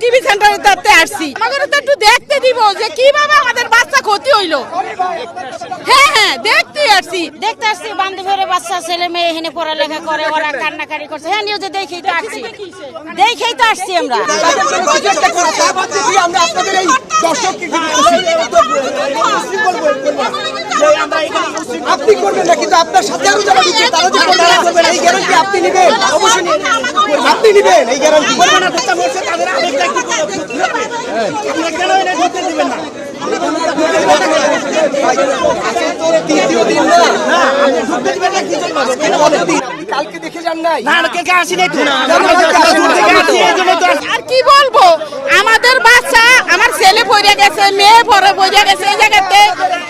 TV সেন্টারে তাতে আসছি। আমাদের তো একটু দেখতে দিব যে কীভাবে আমাদের বাচ্চা ক্ষতি হইল। হ্যাঁ হ্যাঁ দেখতে আসছি। দেখতে আসছি বান্ধবীর বাচ্চা ছেলে মেয়ে এখানে পড়ালেখা করে ওরা কান্নাকারি করছে। হ্যাঁ নিউজে দেখেই তো আসছি। দেখেই তো আসছি আমরা। আমরা আপনাদের এই দর্শককে আপনি করবেন না কিন্তু আপনার সাথে আরও যারা দিচ্ছে তারা আপনি নেবেন অবশ্যই নেবেন। আপনি নেবেন এই গ্যারান্টি তৃতীয় দিন না পরের দিন। আপনি কালকে দেখে যান নাই আর কি বলব আমাদের বাচ্চা আমার ছেলে পড়ে গেছে মেয়ে পরে পড়ে গেছে এই জায়গাতে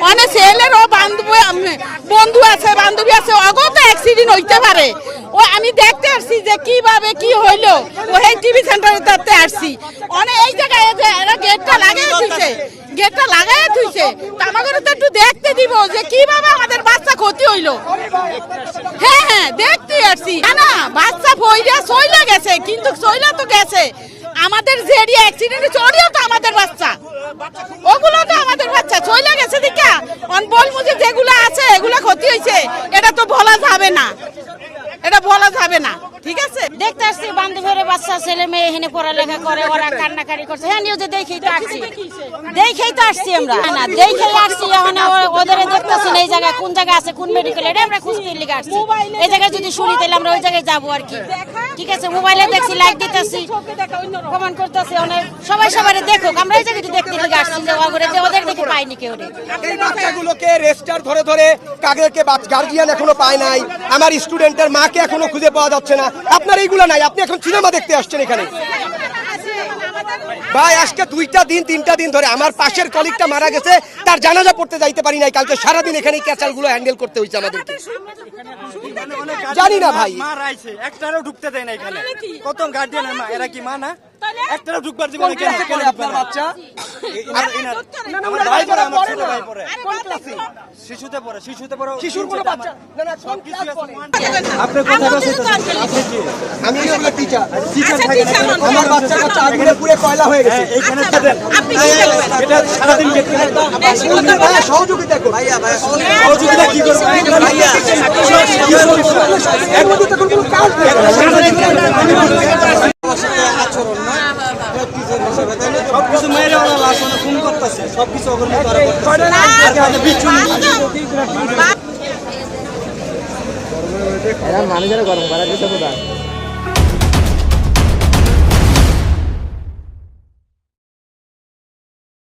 অনেক ছেলেরও বান্ধব বন্ধু আছে বান্ধবী আছে অগত অ্যাক্সিডেন্ট হইতে পারে ও, আমি দেখতে আসছি যে কীভাবে কি হইল। টিভি সেন্টারে তাতে আসছি। অনেক এই জায়গায় গেটটা লাগাই থুইছে। গেটটা লাগাই থুইছে। আমাদের তো একটু দেখতে দিব যে কীভাবে আমাদের বাচ্চা ক্ষতি হইল। হ্যাঁ হ্যাঁ দেখতে আসছি। না বাচ্চা বইরা সইলা গেছে, কিন্তু সইলা তো গেছে। আমাদের জেডি অ্যাক্সিডেন্টে চড়িও তো আমাদের বাচ্চা। ওগুলো তো আমাদের বাচ্চা চইলা গেছে দিকা অন বলব যে যেগুলো আছে, এগুলো ক্ষতি হয়েছে এটা তো বলা যাবে না। এটা বলা যাবে না ঠিক আছে? দেখতে আসছি বান্ধবীর বাচ্চা ছেলে মেয়ে এখানে পড়ালেখা করে ওরা কান্নাকারি করছে। হ্যাঁ নিউজে দেখেই তো আসছি। দেখেই তো আসছি আমরা। না, দেখেই আসছি এখন ওদের দেখতেছি না এই জায়গায় কোন জায়গায় আছে কোন মেডিকেল এটা আমরা খুঁজতে লিগে আসছি। এই জায়গায় যদি শুনি তাহলে আমরা ওই জায়গায় যাব আর কি। ঠিক আছে মোবাইলে দেখছি লাইক দিতেছি। কমেন্ট করতেছি অনেক সবাই সবাই দেখুক আমরা এই জায়গায় দেখতে লিগে আসছি যে পাইনি কেউ রে। এই বাচ্চাগুলোকে রেস্টার ধরে ধরে গার্জিয়ান এখনও পায় নাই আমার স্টুডেন্টের মাকে এখনও খুঁজে পাওয়া যাচ্ছে না। আপনার এইগুলো নাই আপনি এখন সিনেমা দেখতে আসছেন এখানে। ভাই আজকে দুইটা দিন তিনটা দিন ধরে আমার পাশের কলিগটা মারা গেছে তার জানাজা পড়তে যাইতে পারি নাই কালকে। সারাদিন এখানে ক্যাচালগুলো হ্যান্ডেল করতে হয়েছে আমাদেরকে। জানি না ভাই। মা রাইছে একটারও ঢুকতে দেয় না এখানে। কত গার্ডিয়ানের মা। এরা কি মা না? একটারও ঢুকবার জীবনে কেন আপনার? বাচ্চা? আমার ভাই পড়ে আমার ছোট ভাই পড়ে। শিশুতে পড়ে শিশুতে পড়ে শিশুর কোনো বাচ্চা না না কোন ক্লাস পড়ে? আপনি কথা বলছেন আপনি কি? আমি এগুলো টিচার টিচার আচ্ছা, থাকেন teacher এখানে? নন। আমার বাচ্চা কাচ্চা আগুনে পুড়ে কয়লা হয়ে গেছে। হ্যাঁ, এইখানে থাকেন। আপনি কি করবেন? এটা সারাদিন দেখতে ভাইয়া, সহযোগিতা করুন। সহযোগিতা কি করব ভাইয়া এর মধ্যে তো কোনো কাজ নেই। সবকিছু মেরে ওরা লাশ ওরা খুন করতেছে, সবকিছু ওগুলো তারা করতেছে। বিচ্ছু মানুষের গরম করা দিতে কোথায়